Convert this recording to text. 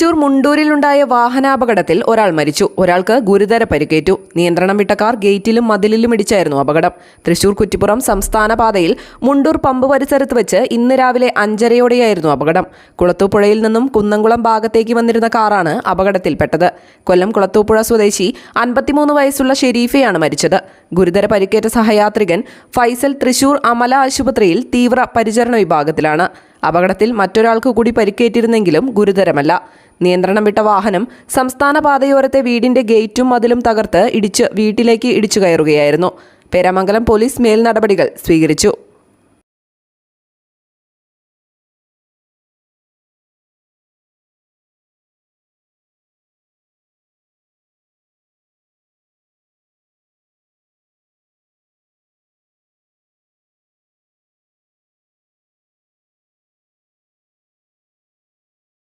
തൃശൂർ മുണ്ടൂരിലുണ്ടായ വാഹനാപകടത്തിൽ ഒരാൾ മരിച്ചു. ഒരാൾക്ക് ഗുരുതര പരിക്കേറ്റു. നിയന്ത്രണം വിട്ട കാർ ഗേറ്റിലും മതിലിലും ഇടിച്ചായിരുന്നു അപകടം. തൃശൂർ കുറ്റിപ്പുറം സംസ്ഥാന പാതയിൽ മുണ്ടൂർ പമ്പ് പരിസരത്ത് വെച്ച് ഇന്ന് രാവിലെ അഞ്ചരയോടെയായിരുന്നു അപകടം. കുളത്തൂപ്പുഴയിൽ നിന്നും കുന്നംകുളം ഭാഗത്തേക്ക് വന്നിരുന്ന കാറാണ് അപകടത്തിൽപ്പെട്ടത്. കൊല്ലം കുളത്തൂപ്പുഴ സ്വദേശി അൻപത്തിമൂന്ന് വയസ്സുള്ള ഷെരീഫയാണ് മരിച്ചത്. ഗുരുതര പരിക്കേറ്റ സഹയാത്രികൻ ഫൈസൽ തൃശൂർ അമല ആശുപത്രിയിൽ തീവ്ര പരിചരണ വിഭാഗത്തിലാണ്. അപകടത്തിൽ മറ്റൊരാൾക്ക് കൂടി പരിക്കേറ്റിരുന്നെങ്കിലും ഗുരുതരമല്ല. നിയന്ത്രണം വിട്ട വാഹനം സംസ്ഥാന പാതയോരത്തെ വീടിന്റെ ഗേറ്റും മതിലും തകർത്ത് ഇടിച്ച് വീട്ടിലേക്ക് ഇടിച്ചു കയറുകയായിരുന്നു. പേരാമംഗലം പോലീസ് മേൽ നടപടികൾ സ്വീകരിച്ചു.